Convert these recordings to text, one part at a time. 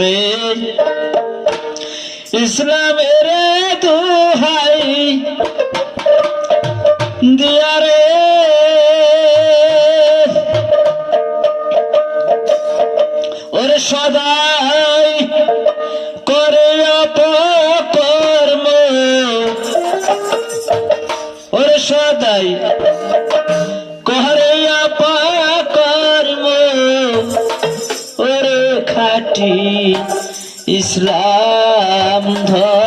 রে ইসলামের দোহাই দিয়া রে। ওরে সদাই ইসলাম ধর্ম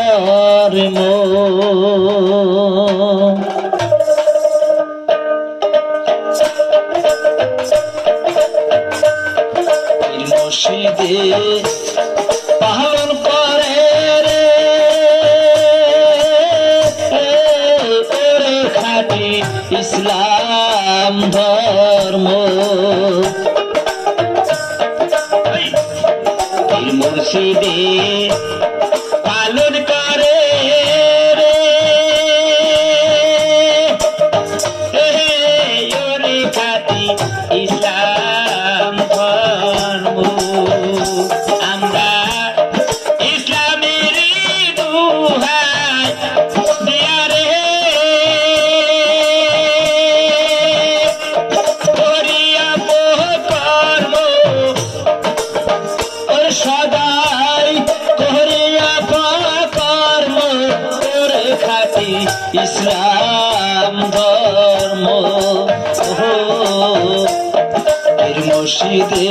এর মসজিদে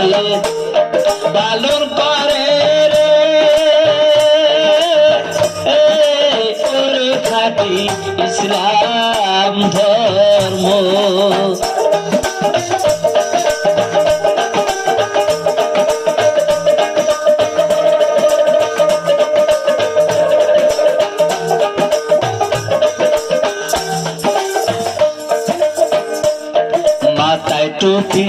পালন করে রে। ওর খাতি ইসলাম ধর্ম। মাথায় টুপি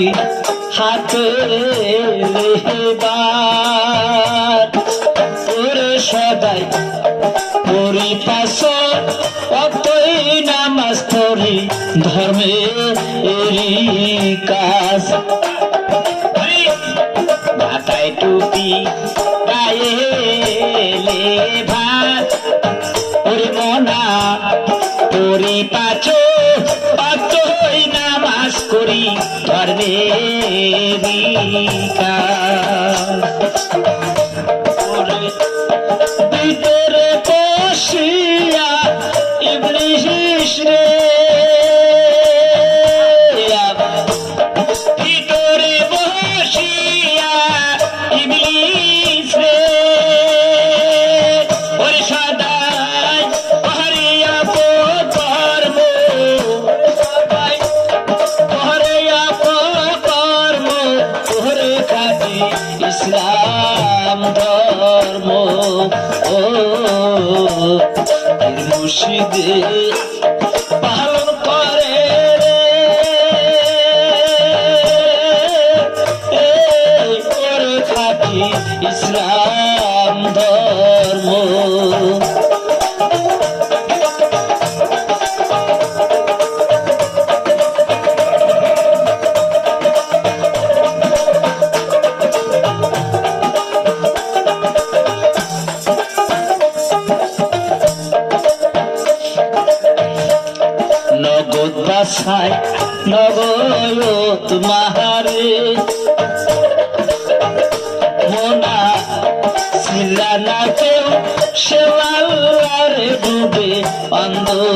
এরি কাজ। মাথায় টুপি ভাত ওরে মনা পরি পাচো নামাজ করি ধর্মে ভিতরে ডুবে অন্ধকারে।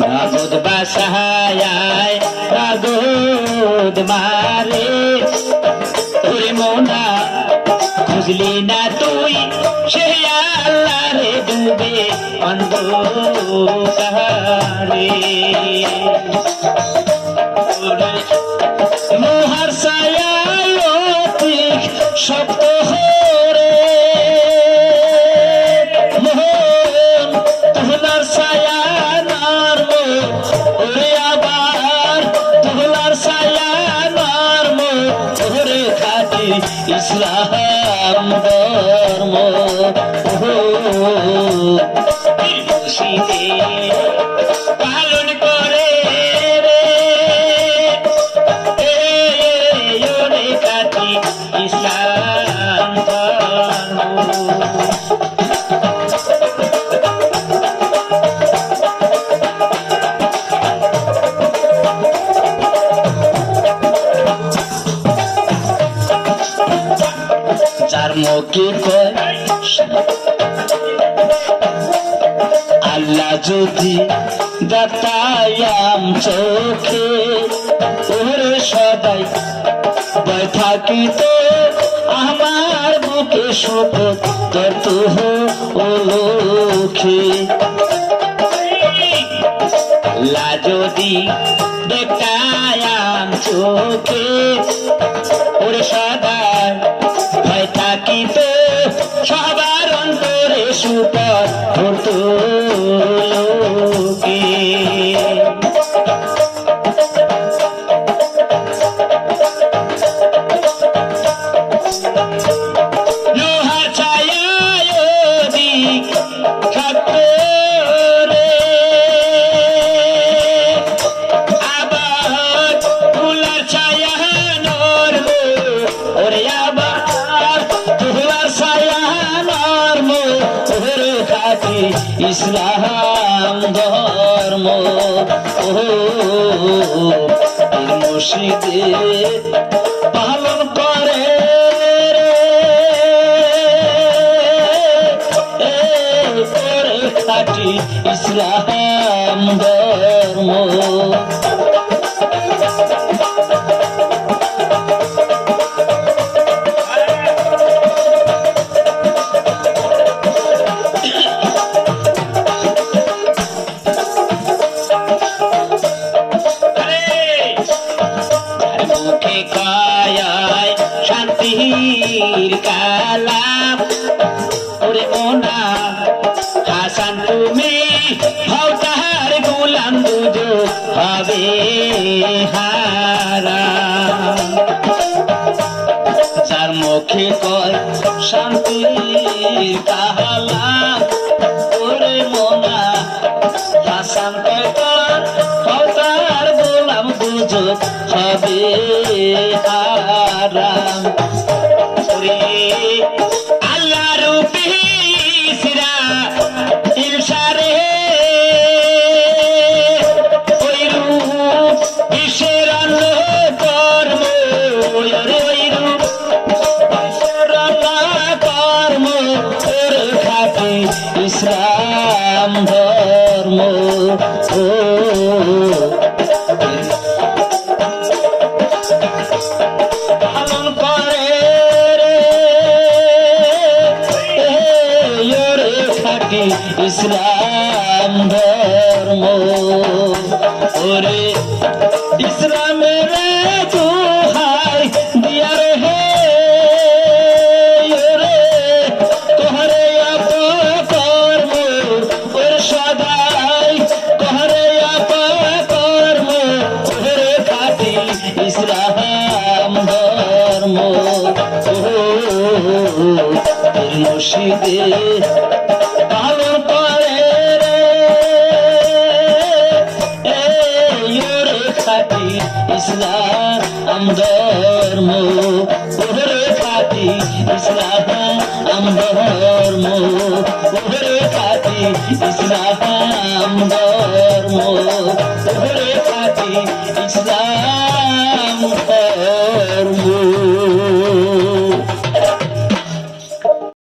নগদ বাসায় নগদ মারে। ওরে মোনা, খুঁজলি না তুই, সে আল্লাহ রে ডুবে অন্ধকারে। মোহার সায়ায় ইসলাম ধর্ম। খুশিতে পালন করে রে। কাটি ইসলাম ধর্ম। আল্লাহ যদি দাতায়াম চোখে, ওরে আমার বুকে সুখ তোর তুহ ও লক্ষ্মী লাজদি দেখায়াম চোখে, ওরে সদাই ভয় সবার অন্তরে সুপর ইসলাম ধর্ম ও মুর্শিদে পালন করে করে খাটি ইসলাম ধর্ম। মুর্শিদে পালন করে রে খাটি ইসলাম ধর্ম ওরে খাটি ইসলাম ধর্ম ওরে খাটি ইসলাম ধর্ম ওরে খাটি ইসলাম